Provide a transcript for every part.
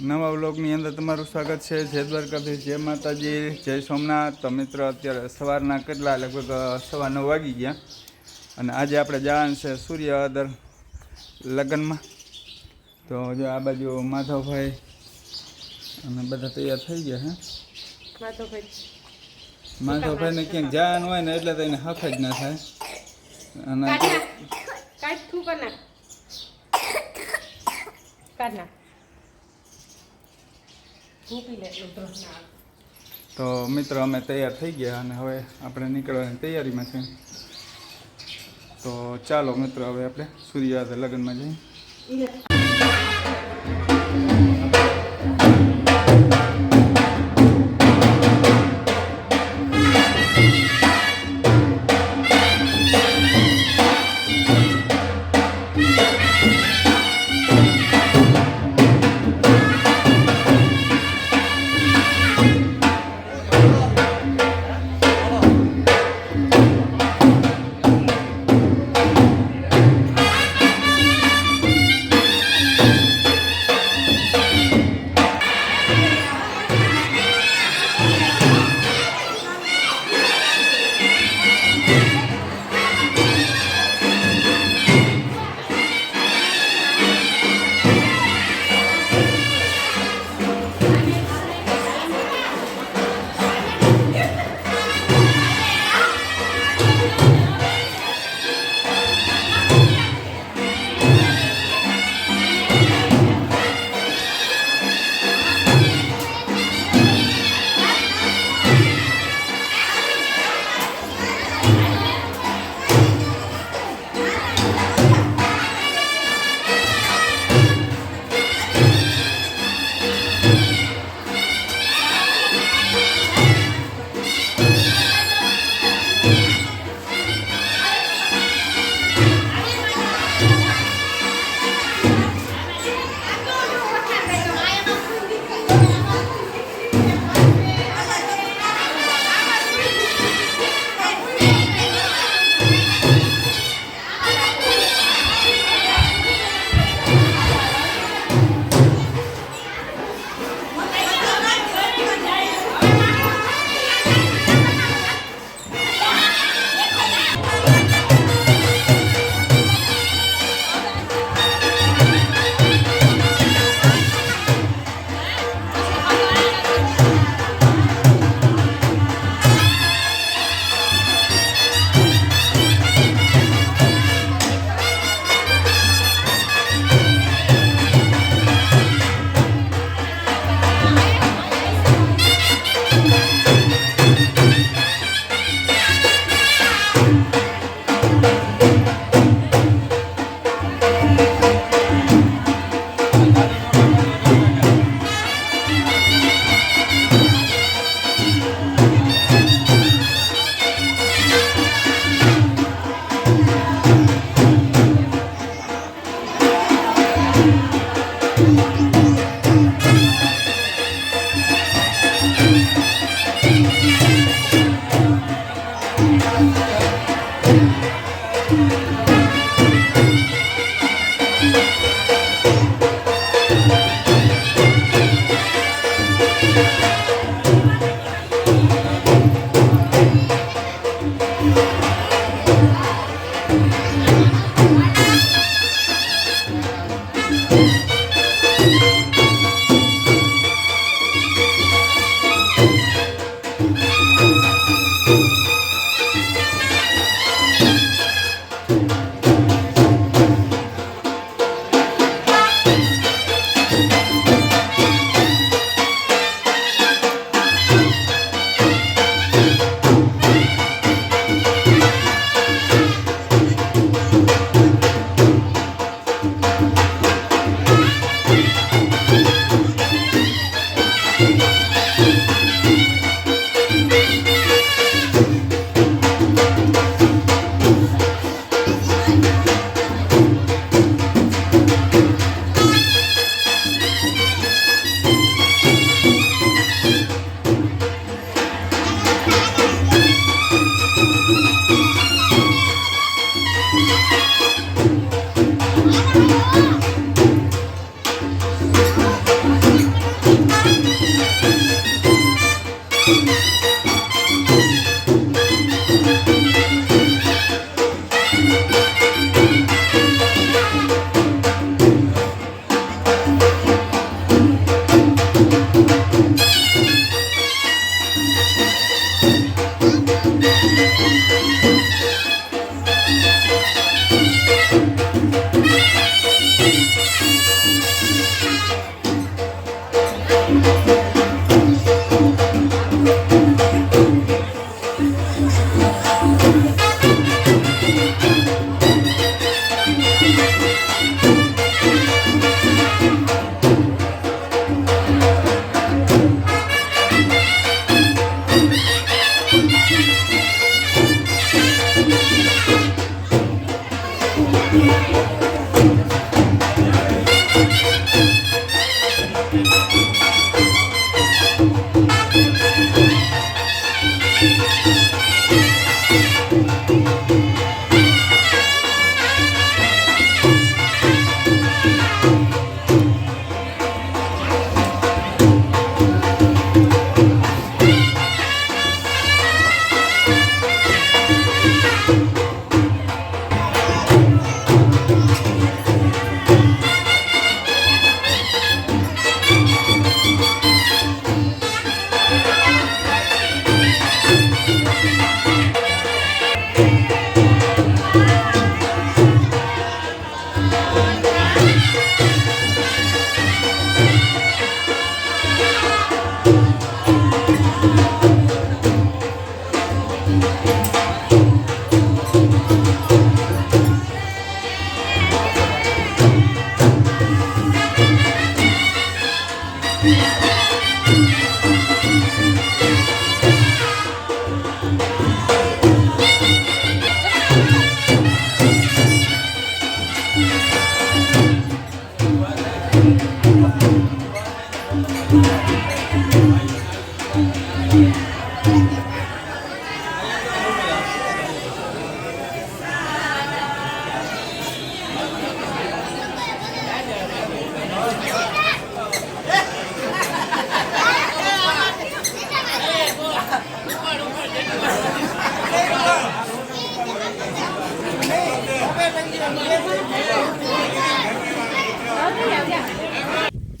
નવા વ્લોગની અંદર તમારું સ્વાગત છે. જય દ્વારકાધીશ જય માતાજી જય સોમનાથ. તો મિત્રો અત્યારે સવારના કેટલા? લગભગ સવા નવ વાગી ગયા. અને આજે આપણે જવાનું છે સૂર્ય અદર લગ્નમાં. તો જો આ બાજુ માધવભાઈ અને બધા તૈયાર થઈ ગયા હે? માધવભાઈ. માધવભાઈને ક્યાંક જવાનું હોય ને એટલે તો એને હફ જ ના થાય. અને કાઢ નાખ કાઢ તું કર નાખ કાઢ નાખ મૂકી લે એટલું તો મિત્રો અમે તૈયાર થઈ ગયા અને હવે આપણે નીકળવાની તૈયારીમાં છે. તો ચાલો મિત્રો હવે આપણે સૂર્યાદ લગ્નમાં જઈએ.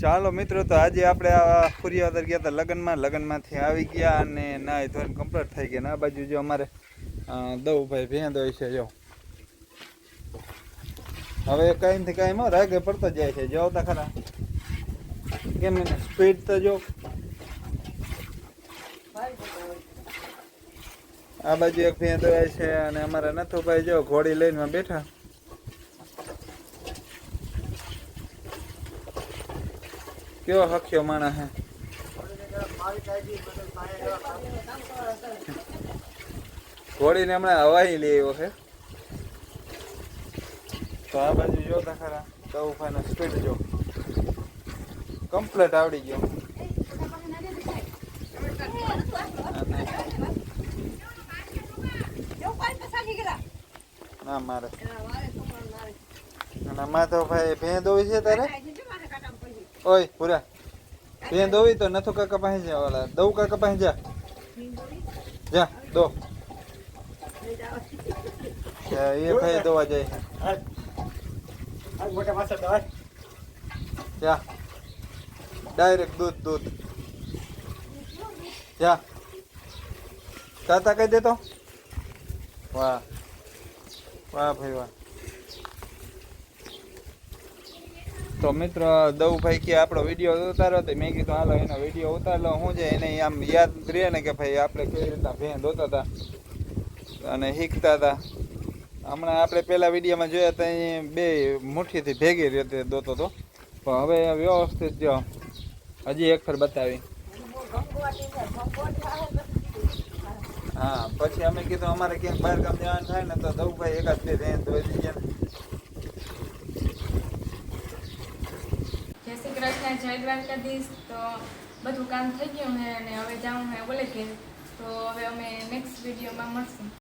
ચાલો મિત્રો તો આજે આપણે આ ફુરિયાદર ગયા હતા લગ્નમાં. લગ્નમાંથી આવી ગયા અને ના એ ધોરણ કમ્પ્લીટ થઈ ગયા. ને આ બાજુ જો અમારે અ, દવુભાઈ ભેંદ હોય છે જો. હવે કાંઈથી કાંઈ રાગે પડતો જાય છે. જો તા ખરા. કેમ સ્પીડ તો જો. આ બાજુ એક ભેંદ હોય છે અને અમારા નથુભાઈ જો ઘોડી લઈને બેઠા. કેવો હખ્યો માણસ હે? ઘોડીને હમણાં હવાઈ લઈ આવ્યો છે તો આ બાજુ જોતા ખરા તવુફાનો સ્પીડ જો. કમ્પ્લેટ આવડી ગયો. અને ના મારે. અને માધવભાઈ ભેં દોવી છે તારે? ઓય પૂરા. ભેં દોવી તો નથુ કાકા પાસે જા ઓલા દઉ કાકા પાસે જા. જા દો. એ ભાઈ દોવા જાય. છે જા. ડાયરેક્ટ દૂધ દૂધ. જા. તાતા કહી દેતો વાહ. વાહ ભાઈ વાહ. તો મિત્ર દવભાઈ કે આપણો વીડિયો ઉતારો તો મેં કીધું, હાલો, એનો વીડિયો ઉતારલો. હું જે એને આમ યાદ રહે ને કે ભાઈ આપણે કેવી રીતના ભેં દોતા હતા અને શીખતા હતા. હમણાં આપણે પહેલાં વિડીયોમાં જોયા હતા એ બે મુઠ્ઠીથી ભેગી રીતે દોતો હતો. પણ હવે વ્યવસ્થિત જો, હજી એક ફર બતાવી. હા, પછી અમે કીધું, અમારે ક્યાંક બહાર કામ જવાનું થાય ને તો દવભાઈ એકાદ બે ભેં ધોઈ દઈએ ને જય શ્રી કૃષ્ણ જય દ્વારકાધીશ તો બધું કામ થઈ ગયું છે અને હવે જાઉં હે બોલે કે તો હવે અમે નેક્સ્ટ વિડીયોમાં મળશું.